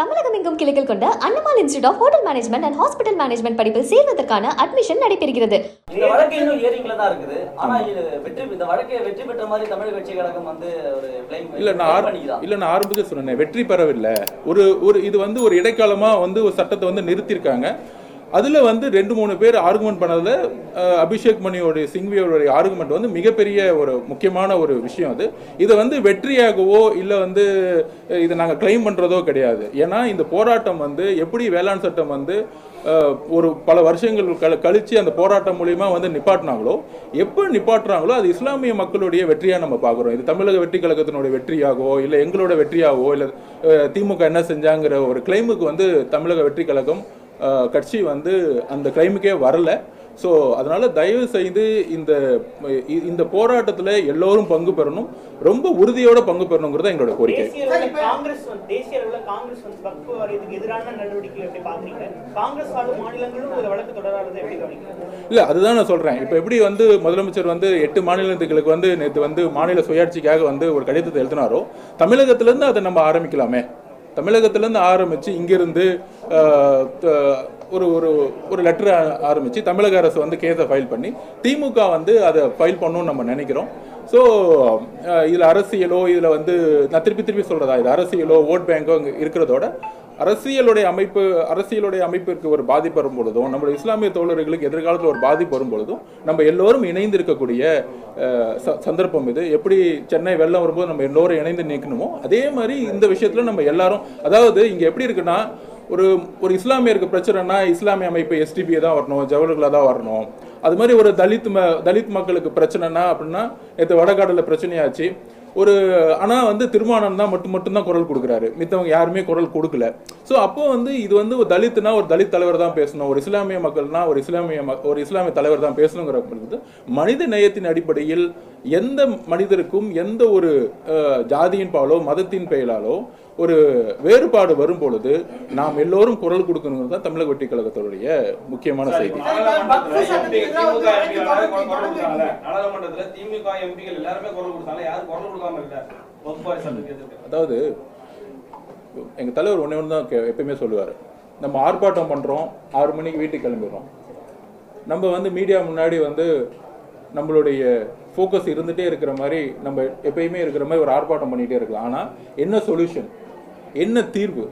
தமிழகம் எங்கும் கிளைகள் கொண்ட Annamal institute of hotel management and hospital management படிப்பில் சேர்வதற்கான அட்மிஷன் நடைபெறுகிறது. இந்த வழக்கு இன்னும் ஏரிங்ல தான் இருக்குது. ஆனா இது வெற்றி இந்த வழக்கை வெற்றி பெற்ற மாதிரி தமிழக கட்சி கழகம் வந்து ஒரு பிளைம் இல்ல நான் இல்ல நான் ஆரம்பிச்சு சொன்னேன் வெற்றி பெறவில்லை. ஒரு ஒரு இது வந்து ஒரு இடைக்காலமா வந்து ஒரு சட்டத்தை வந்து நிறுத்தியிருக்காங்க. அதில் வந்து ரெண்டு மூணு பேர் ஆர்குமெண்ட் பண்ணதில் அபிஷேக் மணியோடைய சிங்வியோடைய ஆர்குமெண்ட் வந்து மிகப்பெரிய ஒரு முக்கியமான ஒரு விஷயம் அது. இதை வந்து வெற்றியாகவோ இல்லை வந்து இதை நாங்கள் கிளைம் பண்ணுறதோ கிடையாது. ஏன்னா இந்த போராட்டம் வந்து எப்படி வேளாண் சட்டம் வந்து ஒரு பல வருஷங்கள் க கழித்து அந்த போராட்டம் மூலியமா வந்து நிப்பாட்டினாங்களோ எப்போ நிப்பாட்டுறாங்களோ அது இஸ்லாமிய மக்களுடைய வெற்றியாக நம்ம பார்க்குறோம். இது தமிழக வெற்றி கழகத்தினுடைய வெற்றியாகவோ இல்லை எங்களோட வெற்றியாகவோ இல்லை திமுக என்ன செஞ்சாங்கிற ஒரு கிளைமுக்கு வந்து தமிழக வெற்றி கழகம் கட்சி வந்து அந்த கிளைமுக்கே வரல. ஸோ அதனால தயவு செய்து இந்த இந்த போராட்டத்தில் எல்லோரும் பங்கு பெறணும். ரொம்ப உறுதியோட பங்கு பெறணுங்கிறது எங்களோட கோரிக்கை. இல்ல அதுதான் நான் சொல்றேன். இப்போ எப்படி வந்து முதலமைச்சர் வந்து எட்டு மாநிலத்துகளுக்கு வந்து நேற்று வந்து மாநில சுயாட்சிக்காக வந்து ஒரு கடிதத்தை எழுதினாரோ தமிழகத்திலேருந்து அதை நம்ம ஆரம்பிக்கலாமே. தமிழகத்திலேருந்து ஆரம்பிச்சு இங்கிருந்து ஒரு ஒரு ஒரு லெட்டர் ஆரம்பிச்சு தமிழக அரசு வந்து கேஸை ஃபைல் பண்ணி திமுக வந்து அதை ஃபைல் பண்ணணும்னு நம்ம நினைக்கிறோம். ஸோ இதில் அரசியலோ இதில் வந்து நான் திருப்பி திருப்பி சொல்றதா? இது அரசியலோ ஓட் பேங்கோ இருக்கிறதோட அரசியலுடைய அமைப்பு அரசியலுடைய அமைப்பிற்கு ஒரு பாதிப்பு வரும் பொழுதும் நம்முடைய இஸ்லாமிய தோழர்களுக்கு எதிர்காலத்தில் ஒரு பாதிப்பு வரும் பொழுதும் நம்ம எல்லோரும் இணைந்து இருக்கக்கூடிய ச- சந்தர்ப்பம் இது. எப்படி சென்னை வெள்ளம் வரும்போது நம்ம எல்லோரும் இணைந்து நிற்கணுமோ அதே மாதிரி இந்த விஷயத்துல நம்ம எல்லாரும் அதாவது இங்கே எப்படி இருக்குன்னா ஒரு ஒரு இஸ்லாமியருக்கு பிரச்சனைனா இஸ்லாமிய அமைப்பு எஸ்டிபியை தான் வரணும் ஜவஹர்லால் தான் வரணும். அது மாதிரி ஒரு தலித் ம தலித் மக்களுக்கு பிரச்சனைனா அப்படின்னா நேற்று வடகாடில் பிரச்சனையாச்சு. ஒரு ஆனால் வந்து திருமானம் தான் மட்டும் மட்டும்தான் குரல் கொடுக்குறாரு. மித்தவங்க யாருமே குரல் கொடுக்கல. ஸோ அப்போ வந்து இது வந்து ஒரு தலித்னா ஒரு தலித் தலைவர் தான் பேசணும். ஒரு இஸ்லாமிய மக்கள்னா ஒரு இஸ்லாமிய ம- ஒரு இஸ்லாமிய தலைவர் தான் பேசணுங்கிற பொழுது மனித நேயத்தின் அடிப்படையில் எந்த மனிதருக்கும் எந்த ஒரு ஜாதியின் பாலோ மதத்தின் பெயராலோ ஒரு வேறுபாடு வரும் பொழுது நாம் எல்லோரும் குரல் கொடுக்கணுங்கிறது தான் தமிழக வெற்றி கழகத்தினுடைய முக்கியமான செய்தி. அதாவது எங்கள் தலைவர் ஒன்றே ஒன்று தான் கே- எப்பயுமே சொல்லுவார். நம்ம ஆர்ப்பாட்டம் பண்ணுறோம் ஆறு மணிக்கு வீட்டுக்கு கிளம்பிடுறோம். நம்ம வந்து மீடியா முன்னாடி வந்து நம்மளுடைய ஃபோக்கஸ் இருந்துகிட்டே இருக்கிற மாதிரி நம்ம எப்பயுமே இருக்கிற மாதிரி ஒரு ஆர்ப்பாட்டம் பண்ணிகிட்டே இருக்கலாம். ஆனால் என்ன சொல்யூஷன் என்ன தீர்வு?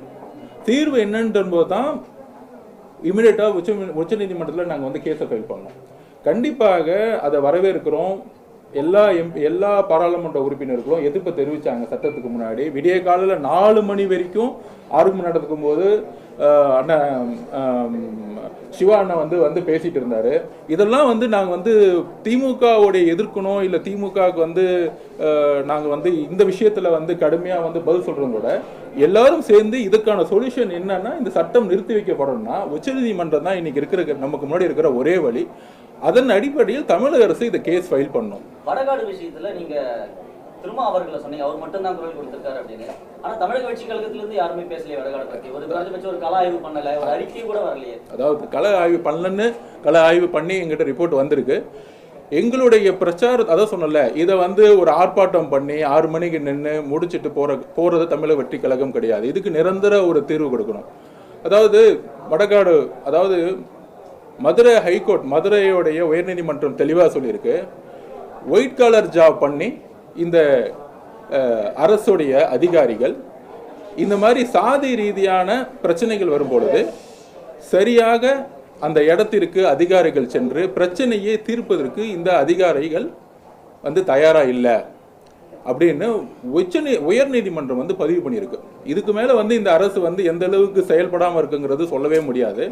தீர்வு என்னன்றது தான் இமிடியேட்டாக உச்ச உச்சநீதிமன்றத்தில் நாங்கள் வந்து கேஸை ஃபைல் பண்ணோம். கண்டிப்பாக அதை வரவேற்கிறோம். எல்லா எம் எல்லா பாராளுமன்ற உறுப்பினர்களும் எதிர்ப்பு தெரிவித்தாங்க சட்டத்துக்கு முன்னாடி. விடிய காலையில் நாலு மணி வரைக்கும் ஆர்வம் நடக்கும் போது அண்ணன் சிவா அண்ணன் வந்து வந்து பேசிட்டு இருந்தார். இதெல்லாம் வந்து நாங்கள் வந்து திமுகவுடைய எதிர்க்கணும் இல்லை திமுகவுக்கு வந்து நாங்கள் வந்து இந்த விஷயத்தில் வந்து கடுமையாக வந்து பதில் சொல்கிறோம் கூட எல்லாரும் சேர்ந்து இதுக்கான சொல்யூஷன் என்னன்னா இந்த சட்டம் நிறுத்தி வைக்கப்படணும்னா உச்சநீதிமன்றம் தான் இன்னைக்கு இருக்கிற நமக்கு முன்னாடி இருக்கிற ஒரே வழி. அதன் அடிப்படையில் தமிழக அரசு இந்த கேஸ் ஃபைல் பண்ணும். வடகாடு விஷயத்துல நீங்க திரும்ப அவர்களை சொன்னீங்க. அவர் மட்டும் தான் குரல் கொடுத்திருக்காரு அப்படின்னு. ஆனா தமிழக கட்சி கழகத்துல இருந்து யாருமே பேசலையே வடகாடு பத்தி. ஒரு குறைஞ்சபட்சம் ஒரு கல ஆய்வு பண்ணல. ஒரு அறிக்கை கூட வரலையே. அதாவது கள ஆய்வு பண்ணலன்னு கள ஆய்வு பண்ணி எங்கிட்ட ரிப்போர்ட் வந்திருக்கு. எங்களுடைய பிரச்சார அதான் சொன்னல இதை வந்து ஒரு ஆர்ப்பாட்டம் பண்ணி ஆறு மணிக்கு நின்று முடிச்சிட்டு போற போறது தமிழக வெற்றி கழகம் கிடையாது. இதுக்கு நிரந்தர ஒரு தீர்வு கொடுக்கணும். அதாவது வடகாடு அதாவது மதுரை ஹைகோர்ட் மதுரையோடைய உயர்நீதிமன்றம் தெளிவாக சொல்லியிருக்கு. ஒயிட் காலர் ஜாப் பண்ணி இந்த அரசுடைய அதிகாரிகள் இந்த மாதிரி சாதி ரீதியான பிரச்சனைகள் வரும்பொழுது சரியாக அந்த இடத்திற்கு அதிகாரிகள் சென்று பிரச்சனையை தீர்ப்பதற்கு இந்த அதிகாரிகள் வந்து தயாராக இல்லை. அப்படின்னு உச்ச உயர் நீதிமன்றம் வந்து பதிவு பண்ணியிருக்கு. இதுக்கு மேல வந்து இந்த அரசு வந்து எந்த அளவுக்கு செயல்படாம இருக்குங்கிறது சொல்லவே முடியாது.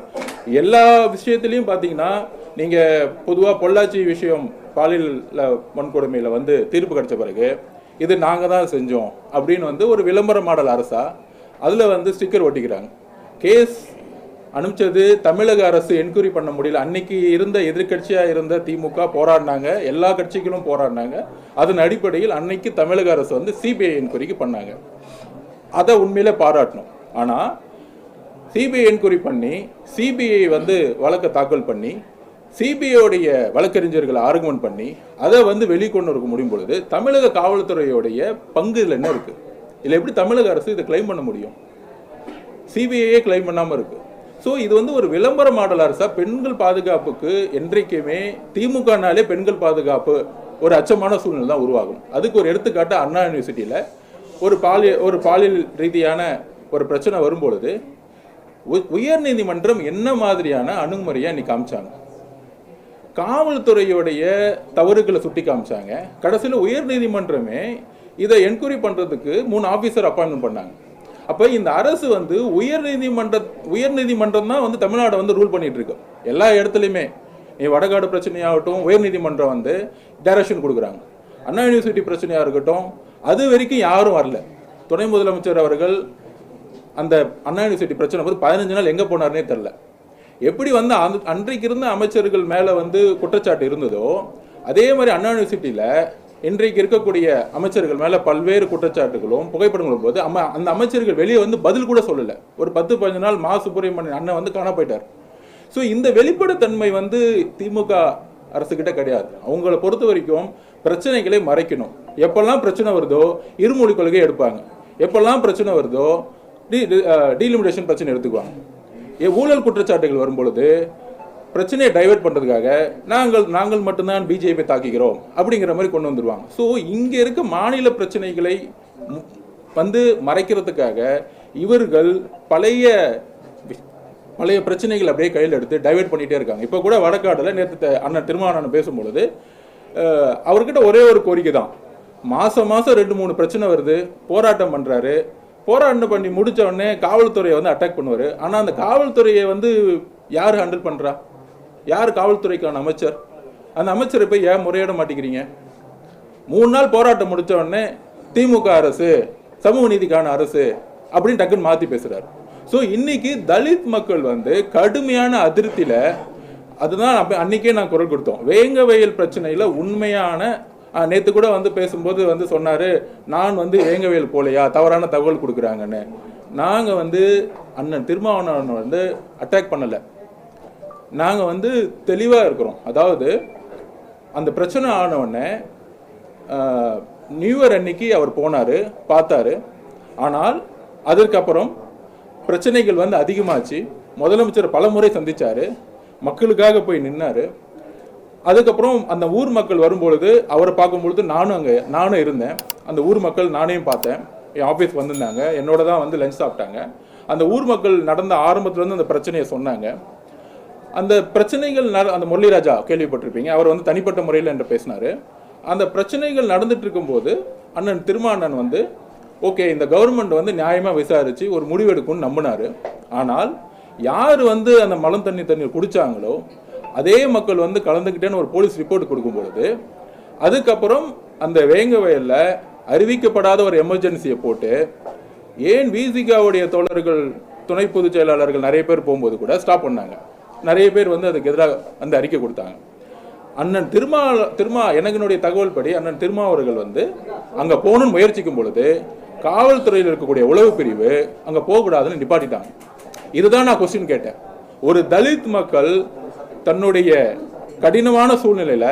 எல்லா விஷயத்திலையும் பாத்தீங்கன்னா நீங்க பொதுவா பொள்ளாச்சி விஷயம் பாலியல் வன்கொடுமையில வந்து தீர்ப்பு கிடைச்ச பிறகு இது நாங்க தான் செஞ்சோம் அப்படின்னு வந்து ஒரு விளம்பர மாடல் அரசா அதுல வந்து ஸ்டிக்கர் ஒட்டிக்கிறாங்க. கேஸ் அனுப்பிச்சது தமிழக அரசு என்கொயரி பண்ண முடியல. அன்னைக்கு இருந்த எதிர்கட்சியாக இருந்த திமுக போராடினாங்க. எல்லா கட்சிகளும் போராடினாங்க. அதன் அடிப்படையில் அன்னைக்கு தமிழக அரசு வந்து சிபிஐ என்கொயரிக்கு பண்ணாங்க. அதை உண்மையில பாராட்டணும். ஆனால் சிபிஐ என்கொயரி பண்ணி சிபிஐ வந்து வழக்கை தாக்கல் பண்ணி சிபிஐடைய வழக்கறிஞர்களை ஆர்குமெண்ட் பண்ணி அதை வந்து வெளிக்கொண்டு இருக்க முடியும் பொழுது தமிழக காவல்துறையோடைய பங்கு இதில் என்ன இருக்குது இதில் எப்படி தமிழக அரசு இதை கிளைம் பண்ண முடியும்? சிபிஐயே கிளைம் பண்ணாமல் இருக்குது ஸோ இது வந்து ஒரு விளம்பர மாடல் அரசா பெண்கள் பாதுகாப்புக்கு என்றைக்குமே திமுகனாலே பெண்கள் பாதுகாப்பு ஒரு அச்சமான சூழ்நிலை தான் உருவாகும். அதுக்கு ஒரு எடுத்துக்காட்டு அண்ணா யூனிவர்சிட்டியில் ஒரு பாலியல் ஒரு பாலியல் ரீதியான ஒரு பிரச்சனை வரும்பொழுது உ- உயர்நீதிமன்றம் என்ன மாதிரியான அணுகுமுறையை இன்னைக்கு காமிச்சாங்க. காவல்துறையுடைய தவறுகளை சுட்டி காமிச்சாங்க. கடைசியில் உயர்நீதிமன்றமே இதை என்கொயரி பண்ணுறதுக்கு மூணு ஆஃபீஸர் அப்பாயின்மெண்ட் பண்ணாங்க. அப்போ இந்த அரசு வந்து உயர்நீதிமன்ற உயர்நீதிமன்றம் தான் வந்து தமிழ்நாடு வந்து ரூல் பண்ணிட்டு இருக்கு எல்லா இடத்துலையுமே. நீ வடகாடு பிரச்சனையாகட்டும் உயர்நீதிமன்றம் வந்து டைரக்ஷன் கொடுக்குறாங்க. அண்ணா யூனிவர்சிட்டி பிரச்சனையாக இருக்கட்டும் அது வரைக்கும் யாரும் வரல. துணை முதலமைச்சர் அவர்கள் அந்த அண்ணா யூனிவர்சிட்டி பிரச்சனை போது பதினஞ்சு நாள் எங்கே போனார்னே தெரில எப்படி வந்து அந் அன்றைக்கு இருந்த அமைச்சர்கள் மேலே வந்து குற்றச்சாட்டு இருந்ததோ அதே மாதிரி அண்ணா யூனிவர்சிட்டியில் இன்றைக்கு இருக்கக்கூடிய அமைச்சர்கள் மேலே பல்வேறு குற்றச்சாட்டுகளும் புகைப்படங்களும் போது அம்மா அந்த அமைச்சர்கள் வெளியே வந்து பதில் கூட சொல்லலை. ஒரு பத்து பதினஞ்சு நாள் மா சுப்பிரமணியன் அண்ணன் வந்து காண போயிட்டார். ஸோ இந்த வெளிப்படைத்தன்மை வந்து திமுக அரசுகிட்ட கிடையாது. அவங்கள பொறுத்த வரைக்கும் பிரச்சனைகளை மறைக்கணும். எப்பெல்லாம் பிரச்சனை வருதோ இருமொழி கொள்கை எடுப்பாங்க. எப்பெல்லாம் பிரச்சனை வருதோ டீ டீலிமிடேஷன் பிரச்சனை எடுத்துக்குவாங்க. ஊழல் குற்றச்சாட்டுகள் வரும்பொழுது பிரச்சனையை டைவெர்ட் பண்ணுறதுக்காக நாங்கள் நாங்கள் மட்டும்தான் பிஜேபி தாக்கிக்கிறோம் அப்படிங்கிற மாதிரி கொண்டு வந்துடுவாங்க ஸோ இங்கே இருக்க மாநில பிரச்சனைகளை வந்து மறைக்கிறதுக்காக இவர்கள் பழைய பழைய பிரச்சனைகள் அப்படியே கையில் எடுத்து டைவெர்ட் பண்ணிகிட்டே இருக்காங்க. இப்போ கூட வடக்காடில் நேற்று அண்ணன் திருமாவளவன் பேசும்பொழுது அவர்கிட்ட ஒரே ஒரு கோரிக்கை தான். மாதம் மாதம் ரெண்டு மூணு பிரச்சனை வருது போராட்டம் பண்ணுறாரு போராட்டம் பண்ணி முடித்த உடனே காவல்துறையை வந்து அட்டாக் பண்ணுவார். ஆனால் அந்த காவல்துறையை வந்து யார் ஹேண்டில் பண்ணுறா யார் காவல்துறைக்கான அமைச்சர்? அந்த அமைச்சரை போய் ஏன் முறையிட மாட்டேங்கிறீங்க? மூணு நாள் போராட்டம் முடித்த உடனே திமுக அரசு சமூக நீதிக்கான அரசு அப்படின்னு டக்குன்னு மாற்றி பேசுகிறார் ஸோ இன்னைக்கு தலித் மக்கள் வந்து கடுமையான அதிருப்தியில் அதுதான் அன்னைக்கே நான் குரல் கொடுத்தோம். வேங்க வயல் பிரச்சனையில் உண்மையான நேற்று கூட வந்து பேசும்போது வந்து சொன்னார் நான் வந்து வேங்க வயல் போலையா? தவறான தகவல் கொடுக்குறாங்கன்னு. நாங்கள் வந்து அண்ணன் திருமாவளவன் வந்து அட்டாக் பண்ணலை. நாங்கள் வந்து தெளிவாக இருக்கிறோம். அதாவது அந்த பிரச்சனை ஆனவுடனே நியூ இயர் அன்னைக்கு அவர் போனார் பார்த்தாரு. ஆனால் அதற்கப்புறம் பிரச்சனைகள் வந்து அதிகமாச்சு. முதலமைச்சர் பலமுறை சந்தித்தார் மக்களுக்காக போய் நின்னார். அதுக்கப்புறம் அந்த ஊர் மக்கள் வரும்பொழுது அவரை பார்க்கும்பொழுது நானும் அங்கே நானும் இருந்தேன். அந்த ஊர் மக்கள் நானையும் பார்த்தேன். என் ஆஃபீஸ் வந்திருந்தாங்க. என்னோட தான் வந்து லஞ்ச் சாப்பிட்டாங்க. அந்த ஊர் மக்கள் நடந்த ஆரம்பத்துலேருந்து அந்த பிரச்சனையை சொன்னாங்க. அந்த பிரச்சனைகள் நட- அந்த முரளிராஜா கேள்விப்பட்டிருப்பீங்க அவர் வந்து தனிப்பட்ட முறையில் என்று பேசினாரு. அந்த பிரச்சனைகள் நடந்துட்டு இருக்கும்போது அண்ணன் திருமாண்ணன் வந்து ஓகே இந்த கவர்மெண்ட் வந்து நியாயமாக விசாரித்து ஒரு முடிவெடுக்கும்னு நம்பினாரு. ஆனால் யார் வந்து அந்த மலம் தண்ணி தண்ணீர் குடித்தாங்களோ அதே மக்கள் வந்து கலந்துக்கிட்டேன்னு ஒரு போலீஸ் ரிப்போர்ட் கொடுக்கும் பொழுது அதுக்கப்புறம் அந்த வேங்க வயலில் அறிவிக்கப்படாத ஒரு எமர்ஜென்சியை போட்டு ஏன் விசிகாவுடைய தோழர்கள் துணை பொதுச் செயலாளர்கள் நிறைய பேர் போகும்போது கூட ஸ்டாப் பண்ணாங்க. நிறைய பேர் வந்து அதுக்கு எதிராக அந்த அறிக்கை கொடுத்தாங்க. அண்ணன் திருமா திருமா எனக்கினுடைய தகவல் படி அண்ணன் திருமா அவர்கள் வந்து அங்கே போகணும்னு முயற்சிக்கும் பொழுது காவல்துறையில் இருக்கக்கூடிய உளவு பிரிவு அங்கே போகக்கூடாதுன்னு நிப்பாட்டிட்டாங்க. இதுதான் நான் கொஸ்டின் கேட்டேன். ஒரு தலித் மக்கள் தன்னுடைய கடினமான சூழ்நிலையில்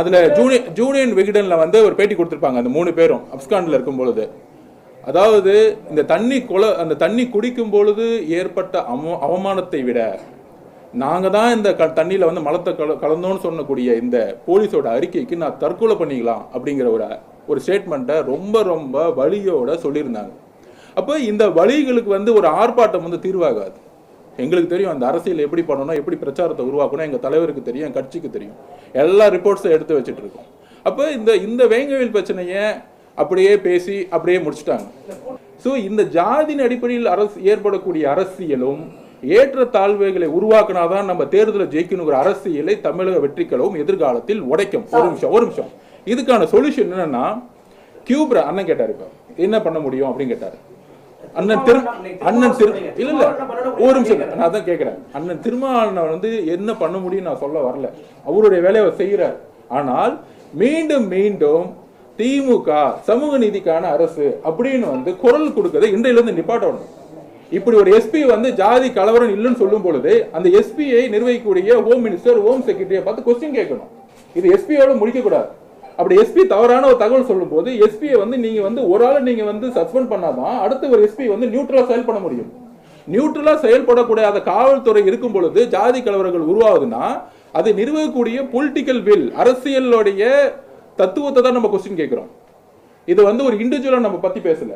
அதில் ஜூனியர் ஜூனியன் விகடன்ல வந்து ஒரு பேட்டி கொடுத்துருப்பாங்க. அந்த மூணு பேரும் அப்ஸ்காண்டில் இருக்கும் பொழுது. அதாவது இந்த தண்ணி கொல அந்த தண்ணி குடிக்கும் பொழுது ஏற்பட்ட அவ அவமானத்தை விட நாங்கள் தான் இந்த க தண்ணியில் வந்து மலத்தை கல கலந்தோன்னு சொன்னக்கூடிய இந்த போலீஸோட அறிக்கைக்கு நான் தற்கொலை பண்ணிக்கலாம் அப்படிங்கிற ஒரு ஒரு ஸ்டேட்மெண்ட்டை ரொம்ப ரொம்ப வழியோட சொல்லியிருந்தாங்க. அப்போ இந்த வழிகளுக்கு வந்து ஒரு ஆர்ப்பாட்டம் வந்து தீர்வாகாது. எங்களுக்கு தெரியும் அந்த அரசியல் எப்படி பண்ணணும் எப்படி பிரச்சாரத்தை உருவாக்கணும் எங்கள் தலைவருக்கு தெரியும் கட்சிக்கு தெரியும். எல்லா ரிப்போர்ட்ஸும் எடுத்து வச்சுட்டு இருக்கோம். அப்போ இந்த இந்த வேங்கவேல் பிரச்சனையை அப்படியே பேசி அப்படியே முடிச்சிட்டாங்க. ஸோ இந்த ஜாதியின் அடிப்படையில் அரசு ஏற்படக்கூடிய அரசியலும் ஏற்ற தாழ்வுகளை உருவாக்கினாதான் நம்ம தேர்தலை ஜெயிக்கணுங்கிற அரசியலை தமிழக வெற்றிக்களவும் எதிர்காலத்தில் உடைக்கும். ஒரு நிமிஷம் ஒரு நிமிஷம். இதுக்கான சொல்யூஷன் என்னன்னா கியூப்ரா அண்ணன் கேட்டார் இப்போ. என்ன பண்ண முடியும் அப்படின்னு கேட்டார். அண்ணன் திரு அண்ணன் திரு இல்ல இல்ல ஒரு நிமிஷம் நான் தான் கேட்கிறேன் அண்ணன் திருமாவளவன் வந்து என்ன பண்ண முடியும் நான் சொல்ல வரல. அவருடைய வேலையை அவர் செய்யறார் ஆனால் மீண்டும் மீண்டும் திமுக சமூக நீதிக்கான அரசு அப்படின்னு வந்து குரல் கொடுக்கறதை இன்றையிலிருந்து நிப்பாட்டணும். இப்படி ஒரு எஸ்பி வந்து ஜாதி கலவரம் இல்லைன்னு சொல்லும் பொழுது அந்த எஸ்பியை நிர்வகிக்கக்கூடிய ஹோம் மினிஸ்டர் ஹோம் செக்ரட்டரியை பார்த்து கொஸ்டின் கேட்கணும். இது எஸ்பியோட முடிக்கக்கூடாது. அப்படி எஸ்பி தவறான ஒரு தகவல் சொல்லும்போது எஸ்பியை வந்து நீங்க வந்து ஒரு ஆளை நீங்க வந்து சஸ்பெண்ட் பண்ணாதான் அடுத்து ஒரு எஸ்பி வந்து நியூட்ரலா செயல்பட முடியும். நியூட்ரலா செயல்படக்கூடாத காவல்துறை இருக்கும் பொழுது ஜாதி கலவரங்கள் உருவாகுதுன்னா அது நிறுவக்கூடிய பொலிட்டிக்கல் வில் அரசியலுடைய தத்துவத்தை தான் நம்ம கொஸ்டின் கேட்குறோம். இது வந்து ஒரு இண்டிவிஜுவலாக நம்ம பற்றி பேசல.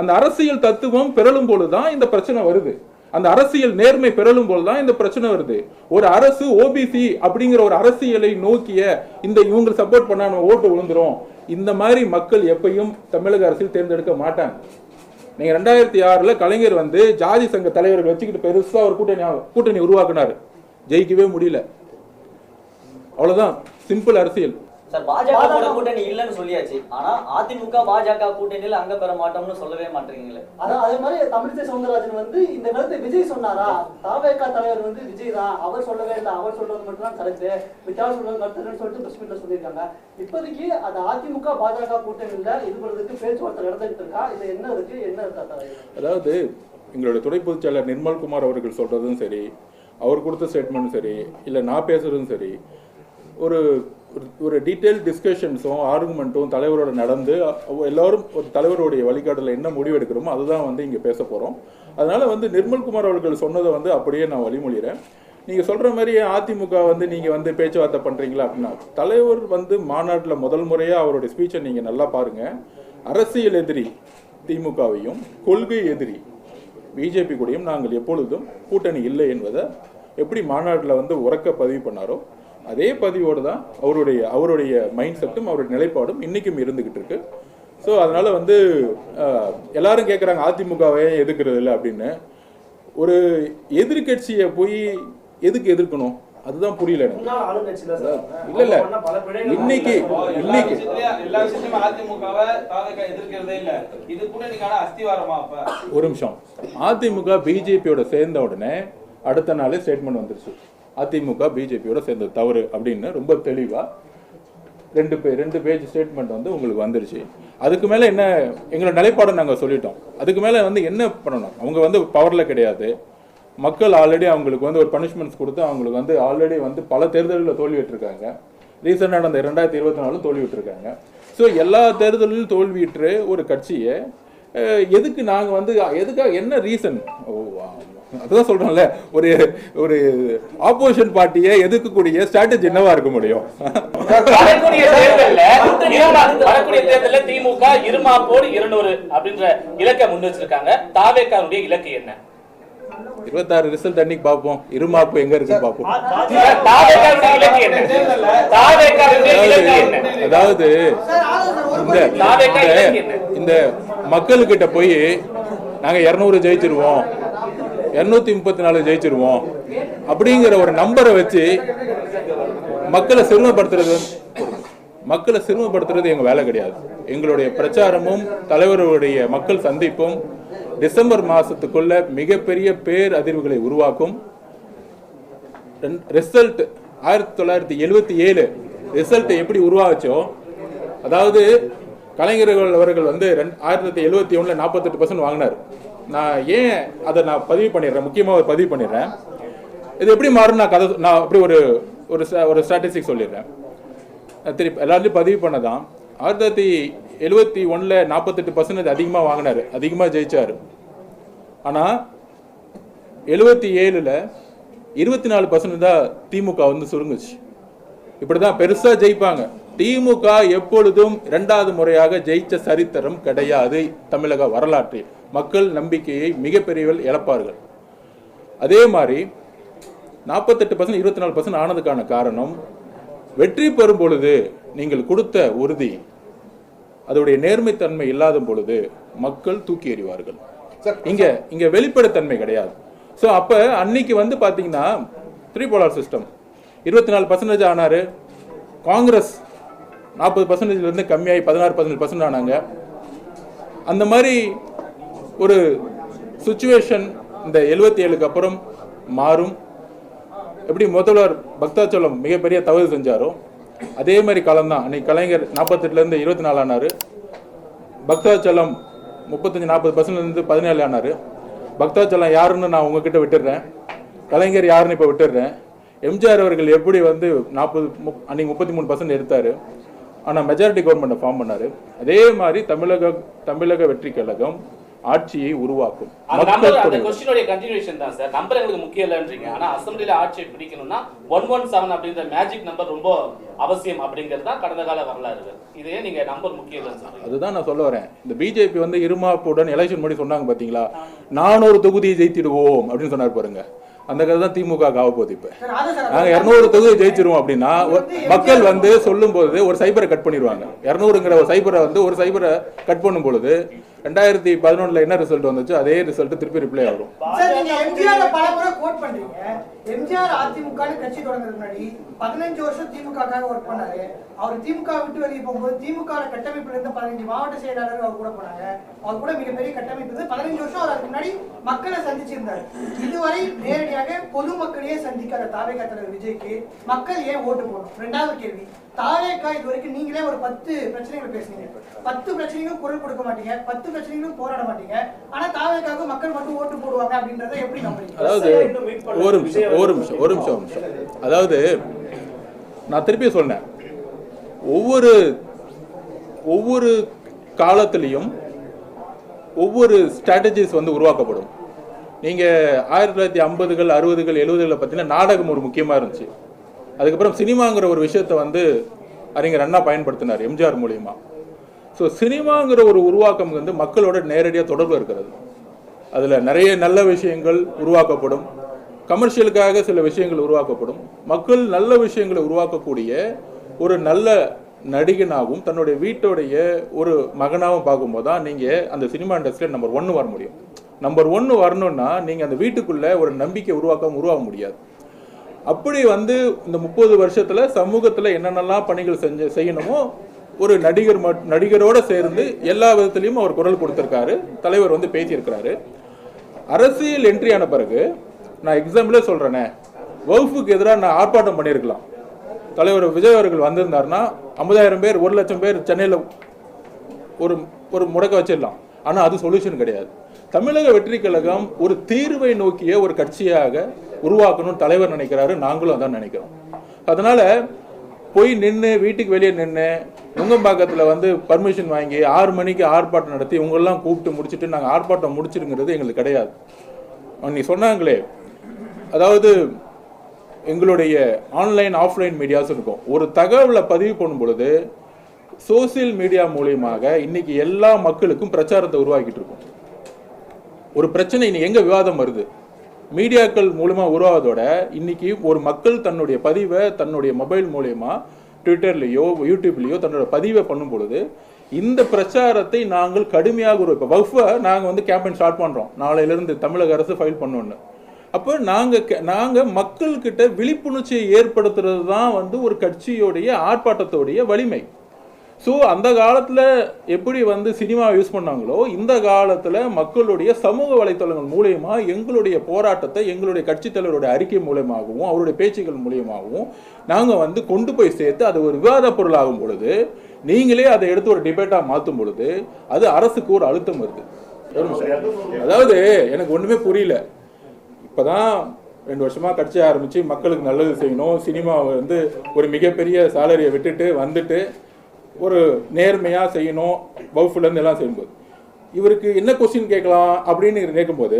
அந்த அரசியல் தத்துவம் பெறலும் போது தான் இந்த பிரச்சனை வருது. அந்த அரசியல் நேர்மை பெறலும் போது தான் இந்த பிரச்சனை வருது. ஒரு அரசு ஓபிசி அப்படிங்கிற ஒரு அரசியலை நோக்கிய இந்த இவங்க சப்போர்ட் பண்ண நம்ம ஓட்டு விழுந்துரும். இந்த மாதிரி மக்கள் எப்பயும் தமிழக அரசியல் தேர்ந்தெடுக்க மாட்டாங்க. நீங்கள் ரெண்டாயிரத்தி ஆறில் கலைஞர் வந்து ஜாதி சங்க தலைவர்கள் வச்சுக்கிட்டு பெருசாக ஒரு கூட்டணி கூட்டணி உருவாக்குனார். ஜெயிக்கவே முடியல. அவ்வளோதான் சிம்பிள் அரசியல். சார் பாஜக கூட கூட்டணி இல்லைன்னு சொல்லியாச்சு. ஆனா அதிமுக பாஜக கூட்டணியில அங்க பெற மாட்டோம்னு சொல்லவே மாட்டீங்களே அதான் அதே மாதிரி தமிழிசை சவுந்தரராஜன் வந்து இந்த கருத்தை விஜய் சொன்னாரா? தாவேகா தலைவர் வந்து விஜய் தான். அவர் சொல்லவே இல்லை. அவர் சொல்றது மட்டும் தான் கரெக்ட் விட்டால் சொல்றது கருத்துன்னு சொல்லிட்டு பிரஸ் மீட்ல சொல்லியிருக்காங்க. இப்போதைக்கு அது அதிமுக பாஜக கூட்டணியில இது பண்றதுக்கு பேச்சுவார்த்தை நடந்துகிட்டு இருக்கா? இது என்ன இருக்கு? என்ன இருக்கா அதாவது எங்களுடைய துணை பொதுச் செயலர் நிர்மல்குமார் அவர்கள் சொல்றதும் சரி அவர் கொடுத்த ஸ்டேட்மெண்ட்டும் சரி இல்லை நான் பேசுறதும் சரி ஒரு ஒரு- ஒரு டீட்டெயில் டிஸ்கஷன்ஸும் ஆர்குமெண்ட்டும் தலைவரோட நடந்து எல்லோரும் ஒரு தலைவருடைய வழிகாட்டில் என்ன முடிவு எடுக்கிறோமோ அதுதான் வந்து இங்கே பேச போகிறோம் அதனால் வந்து நிர்மல்குமார் அவர்கள் சொன்னதை வந்து அப்படியே நான் வழிமொழிகிறேன் நீங்கள் சொல்கிற மாதிரி அதிமுக வந்து நீங்கள் வந்து பேச்சுவார்த்தை பண்ணுறீங்களா அப்படின்னா தலைவர் வந்து மாநாட்டில் முதல் முறையாக அவருடைய ஸ்பீச்சை நீங்கள் நல்லா பாருங்கள் அரசியல் எதிரி திமுகவையும் கொள்கை எதிரி பிஜேபி கூடயும் நாங்கள் எப்பொழுதும் கூட்டணி இல்லை என்பதை எப்படி மாநாட்டில் வந்து உறக்க பதிவு பண்ணாரோ அதே பதிவோடு தான் அவருடைய அவருடைய மைண்ட் செட்டும் அவருடைய நிலைப்பாடும் இன்னைக்கும் இருந்துகிட்டு இருக்கு. ஸோ அதனால வந்து எல்லாரும் கேட்குறாங்க அதிமுகவை ஏன் எதிர்க்கிறது இல்லை அப்படின்னு. ஒரு எதிர்க்கட்சியை போய் எதுக்கு எதிர்க்கணும்? அதுதான் புரியல எனக்கு. இல்ல இல்ல. இன்னைக்கு இன்னைக்கு. ஒரு நிமிஷம். அதிமுக பிஜேபியோட சேர்ந்த உடனே அடுத்த நாளே ஸ்டேட்மெண்ட் வந்துருச்சு. அதிமுக பிஜேபியோட சேர்ந்தது. தவறு அப்படின்னு ரொம்ப தெளிவாக ரெண்டு பே ரெண்டு பேஜ் ஸ்டேட்மெண்ட் வந்து உங்களுக்கு வந்துருச்சு. அதுக்கு மேலே என்ன எங்களோட நிலைப்பாடை நாங்கள் சொல்லிட்டோம். அதுக்கு மேலே வந்து என்ன பண்ணணும்? அவங்க வந்து பவரில் கிடையாது. மக்கள் ஆல்ரெடி அவங்களுக்கு வந்து ஒரு பனிஷ்மெண்ட்ஸ் கொடுத்து அவங்களுக்கு வந்து ஆல்ரெடி வந்து பல தேர்தல்களில் தோல்வி விட்டுருக்காங்க. ரீசெண்டாக நடந்த ரெண்டாயிரத்தி இருபத்தி நாலு தோல்வி விட்டுருக்காங்க. ஸோ எல்லா தேர்தலிலும் தோல்வியுற்று ஒரு கட்சியை எதுக்கு நாங்கள் வந்து எதுக்காக என்ன ரீசன் அதுதான் சொல்றேன்ல ஒரு ஒரு ஆப்போசிஷன் பார்ட்டியை எதிர்க்கக்கூடிய ஸ்ட்ராட்டஜி என்னவா இருக்க முடியும்? வரக்கூடிய தேர்தல்ல திமுக இருமாப்போடு இருநூறு அப்படின்ற இலக்கை முன் வச்சிருக்காங்க. தாவேக்காருடைய இலக்கு என்ன? இருபத்தாறு ரிசல்ட் அன்னைக்கு பார்ப்போம். இருமாப்பு எங்க இருக்குன்னு பார்ப்போம். தாவேக்காருடைய இலக்கு என்ன? தாவேக்காருடைய இலக்கு என்ன? அதாவது இந்த- இந்த மக்கள்கிட்ட போய் நாங்க இருநூறு ஜெயிச்சிருவோம். இரநூத்தி முப்பத்தி நாலு ஜெயிச்சிருவோம். அப்படிங்கிற ஒரு நம்பரை வச்சு மக்களை சிறுமப்படுத்துறது மக்களை சிறுமப்படுத்துறது எங்க வேலை கிடையாது. எங்களுடைய பிரச்சாரமும் தலைவருடைய மக்கள் சந்திப்பும் டிசம்பர் மாசத்துக்குள்ள மிகப்பெரிய பேர் அதிர்வுகளை உருவாக்கும். ரிசல்ட் ஆயிரத்தி தொள்ளாயிரத்தி எழுபத்தி ஏழு ரிசல்ட் எப்படி உருவாச்சோ அதாவது கலைஞர்கள் அவர்கள் வந்து ரெண்டு ஆயிரத்தி தொள்ளாயிரத்தி எழுபத்தி ஒன்றில் நாற்பத்தெட்டு பர்சன்ட் வாங்கினார். நான் ஏன் அதை நான் பதிவு பண்ணிடுறேன்? முக்கியமாக பதிவு பண்ணிடுறேன். இது எப்படி மாறும் நான் கதை நான் அப்படி ஒரு ஒரு ஒரு ஸ்ட்ராட்டஜிக் சொல்லிடுறேன். திருப்பி எல்லாத்தையும் பதிவு பண்ணதான். ஆயிரத்தி தொள்ளாயிரத்தி எழுபத்தி ஒன்றில் நாற்பத்தெட்டு பர்சன்டேஜ் அதிகமாக வாங்கினார். அதிகமாக ஜெயிச்சார். ஆனால் எழுபத்தி ஏழில் இருபத்தி நாலு பர்சன்ட் தான் திமுக வந்து சுருங்குச்சு. இப்படி தான் பெருசாக ஜெயிப்பாங்க. திமுக எப்பொழுதும் இரண்டாவது முறையாக ஜெயிச்ச சரித்திரம் கிடையாது தமிழக வரலாற்றில். மக்கள் நம்பிக்கையை மிகப்பெரியவர்கள் இழப்பார்கள். அதே மாதிரி நாற்பத்தெட்டு பர்சன்ட் இருபத்தி நாலு பர்சன்ட் ஆனதுக்கான காரணம் வெற்றி பெறும் பொழுது நீங்கள் கொடுத்த உறுதி அதோடைய நேர்மைத்தன்மை இல்லாத பொழுது மக்கள் தூக்கி எறிவார்கள். இங்க இங்க வெளிப்படைத்தன்மை கிடையாது. ஸோ அப்ப அன்னைக்கு வந்து பாத்தீங்கன்னா த்ரீ போலார் சிஸ்டம் இருபத்தி நாலு பர்சன்டேஜ் ஆனாரு. காங்கிரஸ் நாற்பது பர்சன்டேஜ்ல இருந்து கம்மியாகி பதினாறு பதினேழு பர்சன்ட் ஆனாங்க. அந்த மாதிரி ஒரு சுச்சுவேஷன் இந்த எழுபத்தி ஏழுக்கு அப்புறம் மாறும். எப்படி முதல்வர் பக்தாச்சலம் மிகப்பெரிய தவறு செஞ்சாரோ அதே மாதிரி காலம் தான் அன்னைக்கு கலைஞர் நாற்பத்தெட்டுலேருந்து இருபத்தி நாலு ஆனார். பக்தாச்சலம் முப்பத்தஞ்சு நாற்பது பர்சன்ட்லேருந்து பதினேழு ஆனார். பக்தாச்சலம் யாருன்னு நான் உங்ககிட்ட விட்டுடுறேன். கலைஞர் யாருன்னு இப்போ விட்டுடுறேன். எம்ஜிஆர் அவர்கள் எப்படி வந்து நாற்பது அன்னைக்கு முப்பத்தி மூணு பர்சன்ட் எடுத்தார். ஆனால் மெஜாரிட்டி கவர்மெண்ட்டை ஃபார்ம் பண்ணார். அதே மாதிரி தமிழக தமிழக வெற்றி கழகம் ஆட்சியை உருவாக்கும். கண்டினியூஷன் தான் சார். நம்பர் எங்களுக்கு முக்கியம் இல்லைன்றீங்க. ஆனா அசம்பிளில ஆட்சியை பிடிக்கணும்னா ஒன் ஒன் செவன் அப்படின்ற மேஜிக் நம்பர் ரொம்ப அவசியம் அப்படிங்கிறது தான் கடந்த கால வரலாறு. இதே நீங்க நம்பர் முக்கியம் சொல்றீங்க. அதுதான் நான் சொல்ல வரேன். இந்த பிஜேபி வந்து இருமாப்புடன் எலெக்ஷன் முன்னாடி சொன்னாங்க பாத்தீங்களா? நானூறு தொகுதியை ஜெயித்திடுவோம் அப்படின்னு சொன்னார் பாருங்க. அந்த கதை தான் திமுக ஆக போகுது இப்ப. நாங்க இருநூறு தொகுதி ஜெயிச்சிருவோம் அப்படின்னா மக்கள் வந்து சொல்லும் போது ஒரு சைபரை கட் பண்ணிடுவாங்க. இருநூறுங்கிற ஒரு சைபரை வந்து ஒரு சைபரை கட் பண்ணும் பொழுது ரெண்டாயிரத்தி பதினொன்னுல என்ன ரிசல்ட் வந்துச்சோ? அதே ரிசல்ட் திருப்பி ரிப்ளை ஆகும். எம்ஜிஆர் அதிமுக கட்சி தொடங்குறதுக்கு முன்னாடி பதினஞ்சு வருஷம் திமுகக்காக ஒர்க் பண்ணாரு. அவர் திமுக விட்டு வெளியே போகும்போது திமுக கட்டமைப்புல இருந்து பதினஞ்சு மாவட்ட செயலாளர் அவர் கூட போனாங்க. அவர் கூட மிகப்பெரிய கட்டமைப்பு இருந்து பதினஞ்சு வருஷம் அவர் அதுக்கு முன்னாடி மக்களை சந்திச்சிருந்தாரு. இதுவரை நேரடியாக பொதுமக்களையே சந்திக்காத தாவேகா தலைவர் விஜய்க்கு மக்கள் ஏன் ஓட்டு போடணும்? ரெண்டாவது கேள்வி. தாவேக்கா இது வரைக்கும் நீங்களே ஒரு பத்து பிரச்சனைகள் பேசுனீங்க. பத்து பிரச்சனைகளும் குரல் கொடுக்க மாட்டீங்க. பத்து பிரச்சனைகளும் போராட மாட்டீங்க. ஆனா தாவேக்காக மக்கள் மட்டும் ஓட்டு போடுவாங்க அப்படின்றத எப்படி நம்புறீங்க? அதாவது ஒரு நிமிஷம் ஒரு நிமிஷம் ஒரு நிமிஷம் ஒரு நிமிஷம். அதாவது நான் திருப்பி சொன்னேன் ஒவ்வொரு ஒவ்வொரு காலத்திலையும் ஒவ்வொரு ஸ்ட்ராட்டஜிஸ் வந்து உருவாக்கப்படும். நீங்க ஆயிரத்தி தொள்ளாயிரத்தி ஐம்பதுகள் அறுபதுகள் எழுபதுகளில் பார்த்தீங்கன்னா நாடகம் ஒரு முக்கியமா இருந்துச்சு. அதுக்கப்புறம் சினிமாங்கிற ஒரு விஷயத்தை வந்து அறிஞர் அண்ணா பயன்படுத்தினார் எம்ஜிஆர் மூலியமா. ஸோ சினிமாங்கிற ஒரு உருவாக்கம் வந்து மக்களோட நேரடியாக தொடர்பு இருக்கிறது. அதில் நிறைய நல்ல விஷயங்கள் உருவாக்கப்படும். கமர்ஷியலுக்காக சில விஷயங்கள் உருவாக்கப்படும். மக்கள் நல்ல விஷயங்களை உருவாக்கக்கூடிய ஒரு நல்ல நடிகனாகவும் தன்னுடைய வீட்டுடைய ஒரு மகனாகவும் பார்க்கும்போது தான் நீங்கள் அந்த சினிமா இண்டஸ்ட்ரியில் நம்பர் ஒன்று வர முடியும். நம்பர் ஒன்று வரணும்னா நீங்கள் அந்த வீட்டுக்குள்ளே ஒரு நம்பிக்கை உருவாக்கம் உருவாக முடியாது. அப்படி வந்து இந்த முப்பது வருஷத்தில் சமூகத்தில் என்னென்னலாம் பணிகள் செஞ்சு செய்யணுமோ ஒரு நடிகர் மட்- நடிகரோட சேர்ந்து எல்லா விதத்திலையும் அவர் குரல் கொடுத்துருக்காரு. தலைவர் வந்து பேசியிருக்கிறாரு. அரசியல் என்ட்ரி ஆன பிறகு நான் எக்ஸாம்பிளே சொல்றேனே. வகுப்புக்கு எதிராக நான் ஆர்ப்பாட்டம் பண்ணியிருக்கலாம். தலைவர் விஜய் அவர்கள் வந்திருந்தாருன்னா ஐம்பதாயிரம் பேர் ஒரு லட்சம் பேர் சென்னையில் ஒரு ஒரு முடக்க வச்சிடலாம். ஆனால் அது சொல்யூஷன் கிடையாது. தமிழக வெற்றி கழகம் ஒரு தீர்வை நோக்கிய ஒரு கட்சியாக உருவாக்கணும்னு தலைவர் நினைக்கிறாரு. நாங்களும் அதான் நினைக்கிறோம். அதனால போய் நின்று வீட்டுக்கு வெளியே நின்று நுங்கம்பாக்கத்தில் வந்து பர்மிஷன் வாங்கி ஆறு மணிக்கு ஆர்ப்பாட்டம் நடத்தி இவங்கெல்லாம் கூப்பிட்டு முடிச்சுட்டு நாங்கள் ஆர்ப்பாட்டம் முடிச்சிருங்கிறது எங்களுக்கு கிடையாது. நீ சொன்னாங்களே. அதாவது எங்களுடைய ஆன்லைன் ஆஃப்லைன் மீடியாஸ் இருக்கும். ஒரு தகவலை பதிவு பண்ணும் பொழுது சோசியல் மீடியா மூலியமாக இன்னைக்கு எல்லா மக்களுக்கும் பிரச்சாரத்தை உருவாக்கிட்டு இருக்கோம். ஒரு பிரச்சனை இன்னைக்கு எங்கே விவாதம் வருது? மீடியாக்கள் மூலமாக உருவாவதோட இன்னைக்கு ஒரு மக்கள் தன்னுடைய பதிவை தன்னுடைய மொபைல் மூலயமா ட்விட்டர்லேயோ யூடியூப்லேயோ தன்னோட பதிவை பண்ணும் பொழுது இந்த பிரச்சாரத்தை நாங்கள் கடுமையாக ஒரு இப்போ வஃபை நாங்கள் வந்து கேம்பெயின் ஸ்டார்ட் பண்ணுறோம் நாளையிலேருந்து தமிழக அரசு ஃபைல் பண்ணோன்னு அப்போ நாங்கள் நாங்கள் மக்கள்கிட்ட விழிப்புணர்ச்சியை ஏற்படுத்துறது தான் வந்து ஒரு கட்சியோடைய ஆர்ப்பாட்டத்தோடைய வலிமை. ஸோ அந்த காலத்தில் எப்படி வந்து சினிமா யூஸ் பண்ணாங்களோ இந்த காலத்தில் மக்களுடைய சமூக வலைத்தளங்கள் மூலயமா எங்களுடைய போராட்டத்தை எங்களுடைய கட்சித் தலைவருடைய அறிக்கை மூலயமாகவும் அவருடைய பேச்சுகள் மூலியமாகவும் நாங்கள் வந்து கொண்டு போய் சேர்த்து அது ஒரு விவாத பொருளாகும் பொழுது நீங்களே அதை எடுத்து ஒரு டிபேட்டாக மாற்றும் பொழுது அது அரசுக்கு ஒரு அழுத்தம் வருது. அதாவது எனக்கு ஒன்றுமே புரியல. இப்போதான் ரெண்டு வருஷமாக கட்சி ஆரம்பித்து மக்களுக்கு நல்லது செய்யணும் சினிமாவை வந்து ஒரு மிகப்பெரிய சாலரியை விட்டுட்டு வந்துட்டு ஒரு நேர்மையாக செய்யணும் வகுப்புலேருந்து எல்லாம் செய்யும்போது. இவருக்கு என்ன கொஸ்டின் கேட்கலாம் அப்படின்னு கேட்கும்போது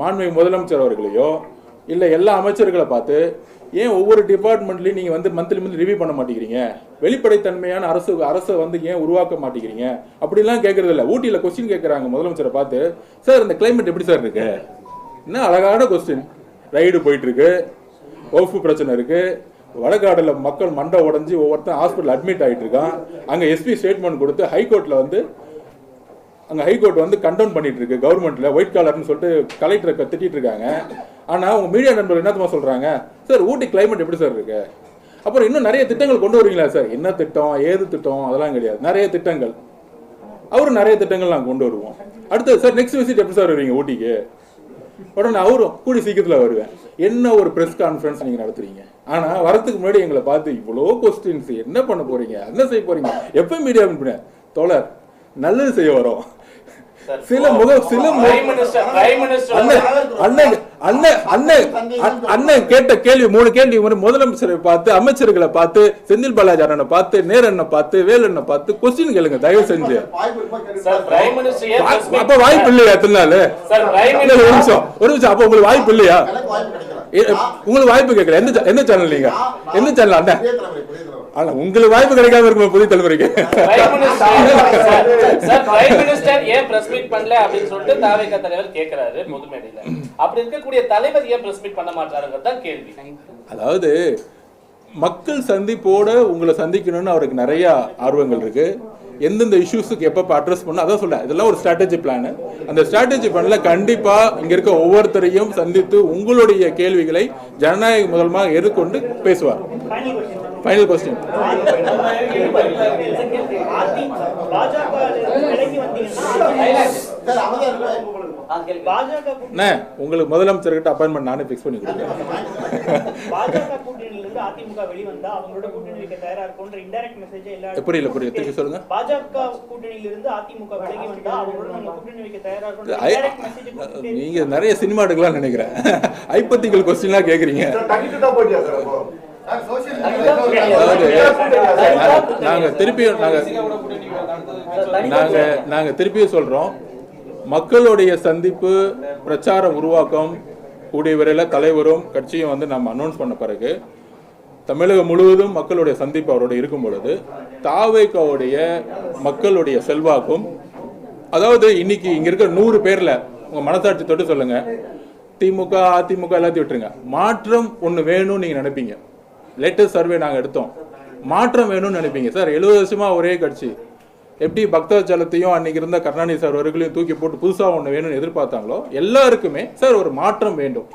மாண்புமிகு முதலமைச்சர் அவர்களையோ இல்லை எல்லா அமைச்சர்களை பார்த்து ஏன் ஒவ்வொரு டிபார்ட்மெண்ட்லையும் நீங்கள் வந்து மந்த்லி மந்த்லி ரிவ்யூ பண்ண மாட்டேங்கிறீங்க? வெளிப்படைத்தன்மையான அரசு அரசை வந்து ஏன் உருவாக்க மாட்டேங்கிறீங்க? அப்படிலாம் கேட்கறது இல்லை. ஊட்டியில் கொஸ்டின் கேட்குறாங்க முதலமைச்சரை பார்த்து சார் இந்த கிளைமேட் எப்படி சார் இருக்கு? என்ன அழகான கொஸ்டின் ரைடு போயிட்டுருக்கு வகுப்பு பிரச்சனை இருக்குது வடகாடில் மக்கள் மண்டை உடஞ்சி ஒவ்வொருத்தன் ஹாஸ்பிட்டல் அட்மிட் ஆகிட்டு இருக்கான் அங்கே எஸ்பி ஸ்டேட்மெண்ட் கொடுத்து ஹைகோர்ட்டில் வந்து அங்கே ஹைகோர்ட் வந்து கண்டவுன் பண்ணிட்டு இருக்கு கவர்மெண்ட்டில் ஒயிட் காலர்னு சொல்லிட்டு கலெக்டரை திட்டிட்டு இருக்காங்க ஆனால் அவங்க மீடியா நண்பர்கள் என்னத்தமா சொல்கிறாங்க சார் ஊட்டி கிளைமேட் எப்படி சார் இருக்கு? அப்புறம் இன்னும் நிறைய திட்டங்கள் கொண்டு வருவீங்களா சார்? என்ன திட்டம்? ஏது திட்டம்? அதெல்லாம் கிடையாது. நிறைய திட்டங்கள். அவரும் நிறைய திட்டங்கள் நாங்கள் கொண்டு வருவோம். அடுத்தது சார் நெக்ஸ்ட் விசிட் எப்படி சார் வருவீங்க ஊட்டிக்கு? உடனே அவரும் கூடி சீக்கிரத்தில் வருவேன். என்ன ஒரு ப்ரெஸ் கான்ஃபரன்ஸ் நீங்கள் நடத்துறீங்க? ஆனால் வரதுக்கு முன்னாடி எங்களை பார்த்து இவ்வளோ கொஸ்டின்ஸ் என்ன பண்ண போறீங்க? என்ன செய்ய போறீங்க? எப்போ மீடியா பண்ண தோழர் நல்லது செய்ய வரோம். சில முக சில அண்ணன் கேட்ட கேள்வி மூணு கேள்வி. முதலமைச்சரை பார்த்து அமைச்சர்களை பார்த்து செந்தில் பாலாஜி அண்ணனை பார்த்து நேரண்ணனை பார்த்து வேலண்ணனை பார்த்து கொஸ்டின் கேளுங்க தயவு செஞ்சு. அப்ப வாய்ப்பு இல்லையா பிரைம் இல்ல, ஒரு நிமிஷம் ஒரு நிமிஷம் அப்ப உங்களுக்கு வாய்ப்பு இல்லையா? உங்களுக்கு வாய்ப்பு கேட்கல. எந்த எந்த சேனல் நீங்க? எந்த சேனல் அண்ணன் ஆனா உங்களுக்கு வாய்ப்பு கிடைக்காம இருக்கும் புதிய தலைமுறைக்கு? பிரைம் மினிஸ்டர் ஏன் பிரஸ் மீட் பண்ணல அப்படின்னு சொல்லிட்டு தாவேக தலைவர் கேக்குறாரு பொது மேடையில அப்படி இருக்கக்கூடிய தலைவர் ஏன் பிரஸ் மீட் பண்ண மாட்டாருங்கிறது தான் கேள்வி. அதாவது மக்கள் சந்திப்போட உங்களை சந்திக்கணும்னு அவருக்கு நிறைய ஆர்வங்கள் இருக்கு. எந்தெந்த இஷ்யூஸுக்கு எப்பப்போ அட்ரஸ் பண்ணணும் அதான் சொல்ல இதெல்லாம் ஒரு ஸ்ட்ராட்டஜி பிளான் அந்த ஸ்ட்ராட்டஜி பிளான்ல கண்டிப்பா இங்க இருக்க ஒவ்வொருத்தரையும் சந்தித்து உங்களுடைய கேள்விகளை ஜனநாயக முதல்மாக எதிர்கொண்டு பேசுவார். ஃபைனல் கொஸ்டின் அண்ணே உங்களுக்கு முதலமைச்சர்கிட்ட அப்பாயின்மெண்ட் நானே ஃபிக்ஸ் பண்ணி கொடுக்குறேன். இருந்து அதிமுக வெளிவந்தா அவங்களோட கூட்டணி வைக்க தயாரா இருக்கும்ன்ற இன்டைரக்ட் மெசேஜ் எல்லா புரியல, புரியல. திருப்பி சொல்லுங்க. பாஜக கூட்டணியில இருந்து அதிமுக விலகி வந்தா அவங்களோட நம்ம கூட்டணி வைக்க தயாரா இருக்கும் ஐ- இன்டைரக்ட் மெசேஜ் நீங்க நிறைய சினிமா எடுக்கலாம் நினைக்கிறேன். ஐப்பத்திகள் கொஸ்டின்லாம் கேக்குறீங்க. நாங்க திருப்பியும் நாங்க நாங்க நாங்க திருப்பியும் சொல்றோம். மக்களுடைய சந்திப்பு பிரச்சாரம் உருவாக்கம் கூடிய விரைவில் தலைவரும் கட்சியும் வந்து நம்ம அனௌன்ஸ் பண்ண பிறகு தமிழகம் முழுவதும் மக்களுடைய சந்திப்பு அவரோட இருக்கும் பொழுது தாவேக்காவுடைய மக்களுடைய செல்வாக்கும் அதாவது இன்னைக்கு இங்கே இருக்கிற நூறு பேரில் உங்கள் மனசாட்சி தொட்டு சொல்லுங்க. திமுக அதிமுக எல்லாத்தையும் விட்டுருங்க. மாற்றம் ஒன்று வேணும்னு நீங்கள் நினைப்பீங்க. லேட்டஸ்ட் சர்வே நாங்கள் எடுத்தோம். மாற்றம் வேணும்னு நினைப்பீங்க. சார் எழுபது வருஷமாக ஒரே கட்சி. எப்படி பக்தவச்சலத்தையும் அன்னைக்கு இருந்த கருணாநிதி சார் வருகளையும் தூக்கி போட்டு புதுசாக ஒன்று வேணும்னு எதிர்பார்த்தாங்களோ எல்லாருக்குமே சார் ஒரு மாற்றம் வேண்டும்.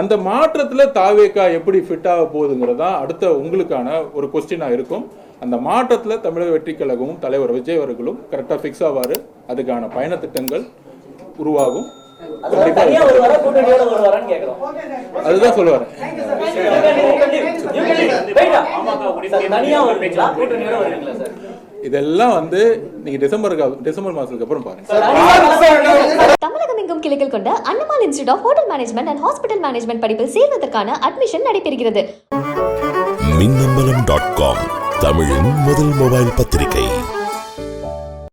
அந்த மாற்றத்துல தாவேக்கா எப்படி ஃபிட் ஆக போகுதுங்கிறது தான் அடுத்த உங்களுக்கான ஒரு கொஸ்டினா இருக்கும். அந்த மாற்றத்துல தமிழக வெற்றி கழகமும் தலைவர் விஜய் அவர்களும் கரெக்டா ஃபிக்ஸ் ஆவாரு. அதுக்கான பயண திட்டங்கள் உருவாகும். ஒரு ஒரு அதுதான் சொல்ல வரேன் சார், தனியா சார் இதெல்லாம் வந்து நீங்க டிசம்பருக்கு டிசம்பர் மாசத்துக்கு அப்புறம் பாருங்க. தமிழகம் எங்கும் கிளைகள் கொண்ட Annamal institute of hotel management and hospital management படிப்பில் சேர்வதற்கான அட்மிஷன் நடைபெறுகிறது. மின்னம்பலம் டாட் காம் தமிழின் முதல் மொபைல் பத்திரிகை.